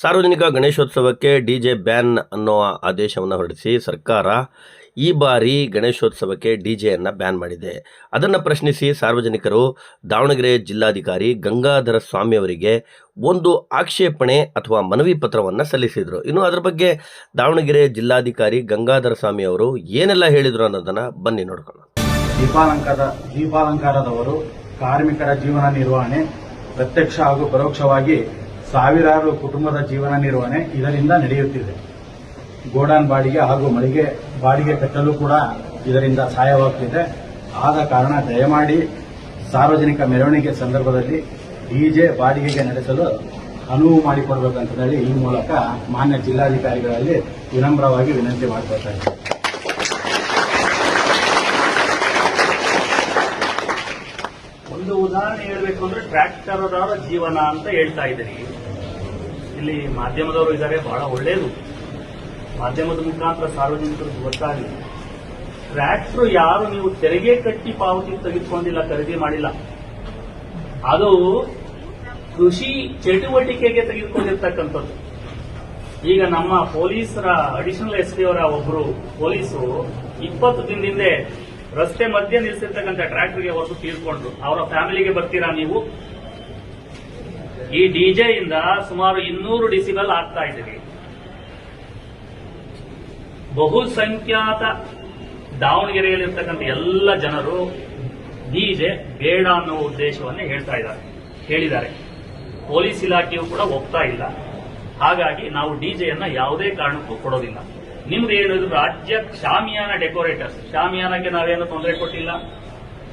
ಸಾರ್ವಜನಿಕ ಗಣೇಶೋತ್ಸವಕ್ಕೆ D J ban ಅನ್ನೋ ಆದೇಶವನ್ನು ಹೊರಡಿಸಿ ಸರ್ಕಾರ ಈ ಬಾರಿ ಗಣೇಶೋತ್ಸವಕ್ಕೆ ಡಿ ಡಿಜೆಯನ್ನು ಬ್ಯಾನ್ ಮಾಡಿದೆ. ಅದನ್ನು ಪ್ರಶ್ನಿಸಿ ಸಾರ್ವಜನಿಕರು ದಾವಣಗೆರೆ ಜಿಲ್ಲಾಧಿಕಾರಿ ಗಂಗಾಧರ ಸ್ವಾಮಿ ಅವರಿಗೆ ಒಂದು ಆಕ್ಷೇಪಣೆ ಅಥವಾ ಮನವಿ ಪತ್ರವನ್ನು ಸಲ್ಲಿಸಿದರು. ಇನ್ನು ಅದರ ಬಗ್ಗೆ ದಾವಣಗೆರೆ ಜಿಲ್ಲಾಧಿಕಾರಿ ಗಂಗಾಧರ ಸ್ವಾಮಿ ಅವರು ಏನೆಲ್ಲ ಹೇಳಿದರು ಅನ್ನೋದನ್ನು ಬನ್ನಿ ನೋಡ್ಕೊಳ್ಳೋಣ. ದೀಪಾಲಂಕಾರ, ದೀಪಾಲಂಕಾರದವರು ಕಾರ್ಮಿಕರ ಜೀವನ ನಿರ್ವಹಣೆ ಪ್ರತ್ಯಕ್ಷ ಹಾಗೂ ಪರೋಕ್ಷವಾಗಿ ಸಾವಿರಾರು ಕುಟುಂಬದ ಜೀವನ ನಿರ್ವಹಣೆ ಇದರಿಂದ ನಡೆಯುತ್ತಿದೆ. ಗೋಡಾನ್ ಬಾಡಿಗೆ ಹಾಗೂ ಮಳಿಗೆ, ಬಾಡಿಗೆ ಕಟ್ಟಲು ಕೂಡ ಇದರಿಂದ ಸಹಾಯವಾಗುತ್ತಿದೆ ಆದ ಕಾರಣ ದಯಮಾಡಿ ಸಾರ್ವಜನಿಕ ಮೆರವಣಿಗೆ ಸಂದರ್ಭದಲ್ಲಿ ಡಿಜೆ ಬಾಡಿಗೆಗೆ ನಡೆಸಲು ಅನುವು ಮಾಡಿಕೊಡಬೇಕಂತ ಹೇಳಿ ಈ ಮೂಲಕ ಮಾನ್ಯ ಜಿಲ್ಲಾಧಿಕಾರಿಗಳಲ್ಲಿ ವಿನಮ್ರವಾಗಿ ವಿನಂತಿ ಮಾಡ್ಕೊಳ್ತಾ ಇದ್ದೀನಿ ಒಂದು ಉದಾಹರಣೆ ಹೇಳಬೇಕು ಅಂದ್ರೆ ಟ್ರ್ಯಾಕ್ಟರ್ ಜೀವನ ಅಂತ ಹೇಳ್ತಾ ಇದ್ದೀರಿ. ಇಲ್ಲಿ ಮಾಧ್ಯಮದವರು ಇದ್ದಾರೆ, ಬಹಳ ಒಳ್ಳೆಯದು ಮಾಧ್ಯಮದ ಮುಖಾಂತರ ಸಾರ್ವಜನಿಕರು ಗೊತ್ತಾಗಲಿ ಟ್ರ್ಯಾಕ್ಟರ್ ಯಾರು ನೀವು ತೆರಿಗೆ ಕಟ್ಟಿ ಪಾವತಿ ತೆಗೆದುಕೊಂಡಿಲ್ಲ, ಖರೀದಿ ಮಾಡಿಲ್ಲ. ಅದು ಕೃಷಿ ಚಟುವಟಿಕೆಗೆ ತೆಗೆದುಕೊಂಡಿರ್ತಕ್ಕಂಥದ್ದು. ಈಗ ನಮ್ಮ ಪೊಲೀಸರ, ಅಡಿಷನಲ್ ಎಸ್ ಪಿ ಅವರ ಒಬ್ಬರು ಪೊಲೀಸರು ಇಪ್ಪತ್ತು ದಿನದಿಂದ ರಸ್ತೆ ಮಧ್ಯೆ ನಿಲ್ಲಿಸಿರ್ತಕ್ಕಂಥ ಟ್ರ್ಯಾಕ್ಟರ್ಗೆ ಹೊರತು ತೀರ್ಕೊಂಡ್ರು. ಅವರ ಫ್ಯಾಮಿಲಿಗೆ ಬರ್ತೀರಾ ನೀವು? ಈ ಡಿಜೆ ಇಂದ ಸುಮಾರು ಇನ್ನೂರು ಡಿಸಿಬಲ್ ಆಗ್ತಾ ಇದ್ದೀವಿ. ಬಹುಸಂಖ್ಯಾತ ದಾವಣಗೆರೆಯಲ್ಲಿರ್ತಕ್ಕಂಥ ಎಲ್ಲ ಜನರು ಡಿಜೆ ಬೇಡ ಅನ್ನೋ ಉದ್ದೇಶವನ್ನೇ ಹೇಳ್ತಾ ಇದ್ದಾರೆ, ಹೇಳಿದ್ದಾರೆ. ಪೊಲೀಸ್ ಇಲಾಖೆಯು ಕೂಡ ಒಪ್ತಾ ಇಲ್ಲ. ಹಾಗಾಗಿ ನಾವು ಡಿಜೆಯನ್ನ ಯಾವುದೇ ಕಾರಣಕ್ಕೂ ಕೊಡೋದಿಲ್ಲ. ನಿಮ್ದು ಏನು ರಾಜ್ಯ ಶಾಮಿಯಾನ ಡೆಕೋರೇಟರ್ಸ್ ಶಾಮಿಯಾನಕ್ಕೆ ನಾವೇನು ತೊಂದರೆ ಕೊಟ್ಟಿಲ್ಲ.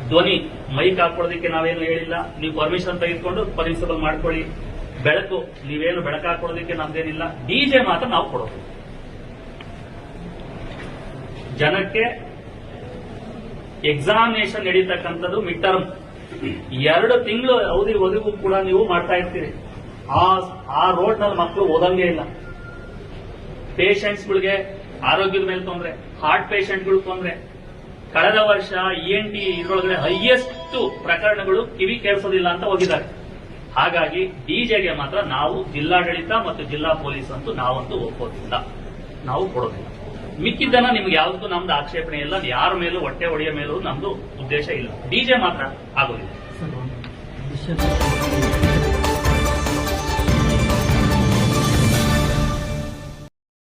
ಧ್ವನಿ ಮೈಕ್ ಹಾಕೊಳ್ಳೋದಕ್ಕೆ ನಾವೇನು ಹೇಳಿಲ್ಲ. ನೀವು ಪರ್ಮಿಷನ್ ತೆಗೆದುಕೊಂಡು ಪರ್ಮಿಸಬಲ್ ಮಾಡ್ಕೊಳ್ಳಿ. ಬೆಳಕು, ನೀವೇನು ಬೆಳಕು ಹಾಕೊಳ್ಳೋದಕ್ಕೆ ನಮ್ದೇನಿಲ್ಲ. ಡಿಜೆ ಮಾತ್ರ ನಾವು ಕೊಡೋದು. ಜನಕ್ಕೆ ಎಕ್ಸಾಮಿನೇಷನ್ ನಡೀತಕ್ಕಂಥದ್ದು ಮಿಡ್ ಟರ್ಮ್ ಎರಡು ತಿಂಗಳು ಅವಧಿ ಒದಗೂ ಕೂಡ ನೀವು ಮಾಡ್ತಾ ಇರ್ತೀರಿ. ಆ ರೋಡ್ನಲ್ಲಿ ಮಕ್ಕಳು ಓದಂಗೇ ಇಲ್ಲ. ಪೇಷಂಟ್ಸ್ಗಳಿಗೆ ಆರೋಗ್ಯದ ಮೇಲೆ ತೊಂದರೆ ಹಾರ್ಟ್ ಪೇಷಂಟ್ಗಳು ತೊಂದರೆ. ಕಳೆದ ವರ್ಷ ಇ ಎನ್ ಟಿ ಇದರೊಳಗಡೆ ಹೈಯೆಸ್ಟ್ ಪ್ರಕರಣಗಳು ಕಿವಿ ಕೇಳಿಸೋದಿಲ್ಲ ಅಂತ ಹೋಗಿದ್ದಾರೆ. ಹಾಗಾಗಿ ಡಿಜೆಗೆ ಮಾತ್ರ ನಾವು ಜಿಲ್ಲಾಡಳಿತ ಮತ್ತು ಜಿಲ್ಲಾ ಪೊಲೀಸ್ ಅಂತೂ ನಾವಂತೂ ಒಪ್ಪೋದಿಲ್ಲ ನಾವು ಕೊಡೋದಿಲ್ಲ. ಮಿಕ್ಕಿದ್ದನ್ನ ನಿಮ್ಗೆ ಯಾವ್ದು ನಮ್ದು ಆಕ್ಷೇಪಣೆ ಇಲ್ಲ ಯಾರ ಮೇಲೂ, ಹೊಟ್ಟೆ ಹೊಡೆಯ ಮೇಲೂ ನಮ್ದು ಉದ್ದೇಶ ಇಲ್ಲ. ಡಿಜೆ ಮಾತ್ರ ಆಗೋದಿಲ್ಲ.